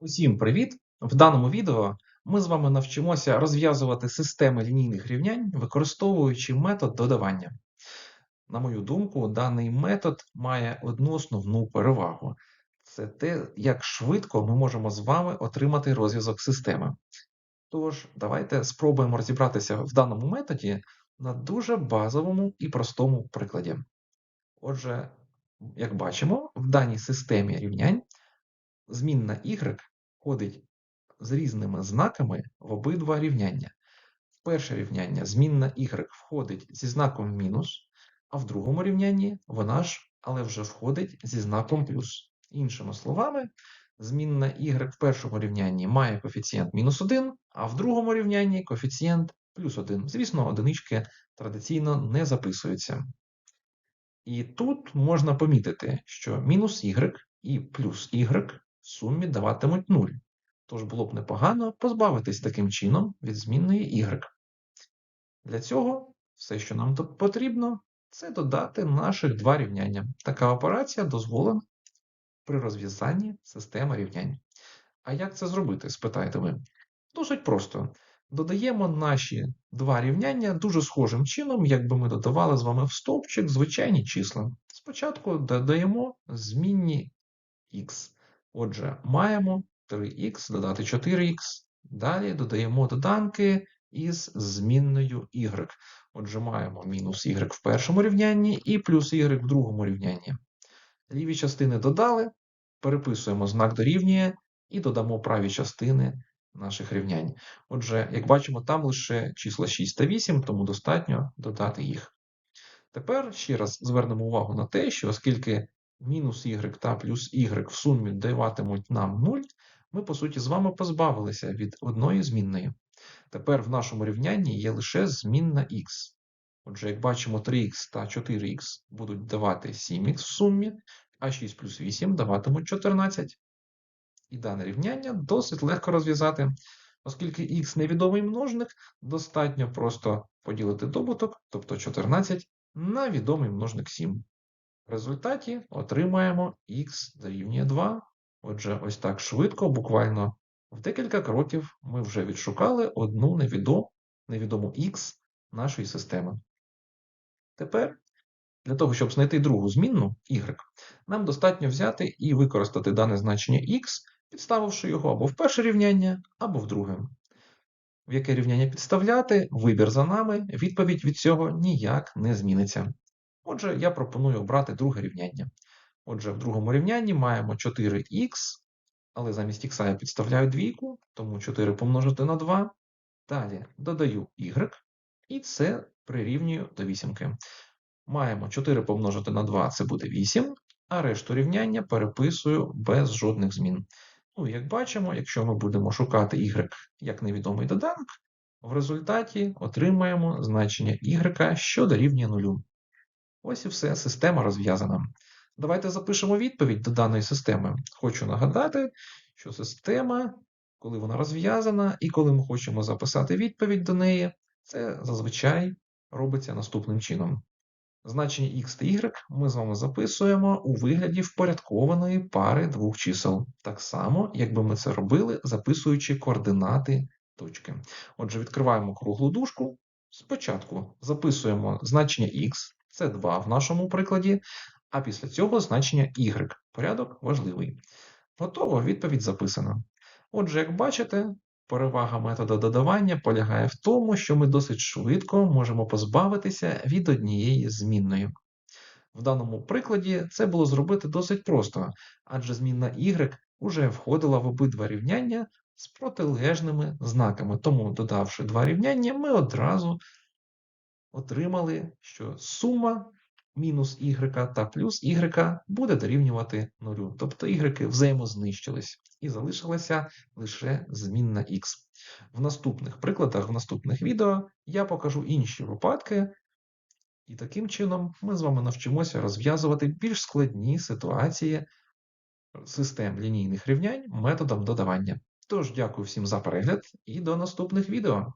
Усім привіт! В даному відео ми з вами навчимося розв'язувати системи лінійних рівнянь, використовуючи метод додавання. На мою думку, даний метод має одну основну перевагу це те, як швидко ми можемо з вами отримати розв'язок системи. Тож, давайте спробуємо розібратися в даному методі на дуже базовому і простому прикладі. Отже, як бачимо, в даній системі рівнянь змінна y входить з різними знаками в обидва рівняння. В перше рівняння змінна y входить зі знаком мінус, а в другому рівнянні вона ж, але вже входить зі знаком плюс. Іншими словами, змінна y в першому рівнянні має коефіцієнт мінус 1, а в другому рівнянні коефіцієнт плюс 1. Звісно, одинички традиційно не записуються. І тут можна помітити, що мінус y і плюс y сумі даватимуть 0. Тож було б непогано позбавитись таким чином від змінної y. Для цього все, що нам потрібно, це додати наших два рівняння. Така операція дозволена при розв'язанні системи рівнянь. А як це зробити, спитаєте ви? Досить просто. Додаємо наші два рівняння дуже схожим чином, якби ми додавали з вами в стовпчик звичайні числа. Спочатку додаємо змінні х. Отже, маємо 3х додати 4х. Далі додаємо доданки із змінною y. Отже, маємо мінус y в першому рівнянні і плюс y в другому рівнянні. Ліві частини додали, переписуємо знак дорівнює і додамо праві частини наших рівнянь. Отже, як бачимо, там лише числа 6 та 8, тому достатньо додати їх. Тепер ще раз звернемо увагу на те, що оскільки мінус y та плюс y в сумі даватимуть нам 0, ми, по суті, з вами позбавилися від одної змінної. Тепер в нашому рівнянні є лише змінна х. Отже, як бачимо, 3х та 4х будуть давати 7х в сумі, а 6 плюс 8 даватимуть 14. І дане рівняння досить легко розв'язати. Оскільки х невідомий множник, достатньо просто поділити добуток, тобто 14, на відомий множник 7. В результаті отримаємо х дорівнює 2. Отже, ось так швидко, буквально в декілька кроків ми вже відшукали одну невідому, невідому х нашої системи. Тепер, для того, щоб знайти другу змінну y, нам достатньо взяти і використати дане значення х, підставивши його або в перше рівняння, або в друге. В яке рівняння підставляти, вибір за нами, відповідь від цього ніяк не зміниться. Отже, я пропоную обрати друге рівняння. Отже, в другому рівнянні маємо 4х, але замість х я підставляю двійку, тому 4 помножити на 2. Далі додаю y, і це прирівнюю до вісімки. Маємо 4 помножити на 2 це буде 8, а решту рівняння переписую без жодних змін. Ну, як бачимо, якщо ми будемо шукати y як невідомий доданок, в результаті отримаємо значення y, що дорівнює 0. Ось і все, система розв'язана. Давайте запишемо відповідь до даної системи. Хочу нагадати, що система, коли вона розв'язана, і коли ми хочемо записати відповідь до неї, це зазвичай робиться наступним чином. Значення x та y ми з вами записуємо у вигляді впорядкованої пари двох чисел. Так само, якби ми це робили, записуючи координати точки. Отже, відкриваємо круглу дужку. Спочатку записуємо значення x, це 2 в нашому прикладі, а після цього значення y. Порядок важливий. Готово, відповідь записана. Отже, як бачите, перевага методу додавання полягає в тому, що ми досить швидко можемо позбавитися від однієї змінної. В даному прикладі це було зробити досить просто, адже змінна y вже входила в обидва рівняння з протилежними знаками. Тому, додавши два рівняння, ми одразу отримали, що сума мінус y та плюс y буде дорівнювати 0. Тобто y взаємознищились і залишилася лише змінна x. В наступних прикладах, в наступних відео я покажу інші випадки, і таким чином ми з вами навчимося розв'язувати більш складні ситуації систем лінійних рівнянь методом додавання. Тож, дякую всім за перегляд і до наступних відео.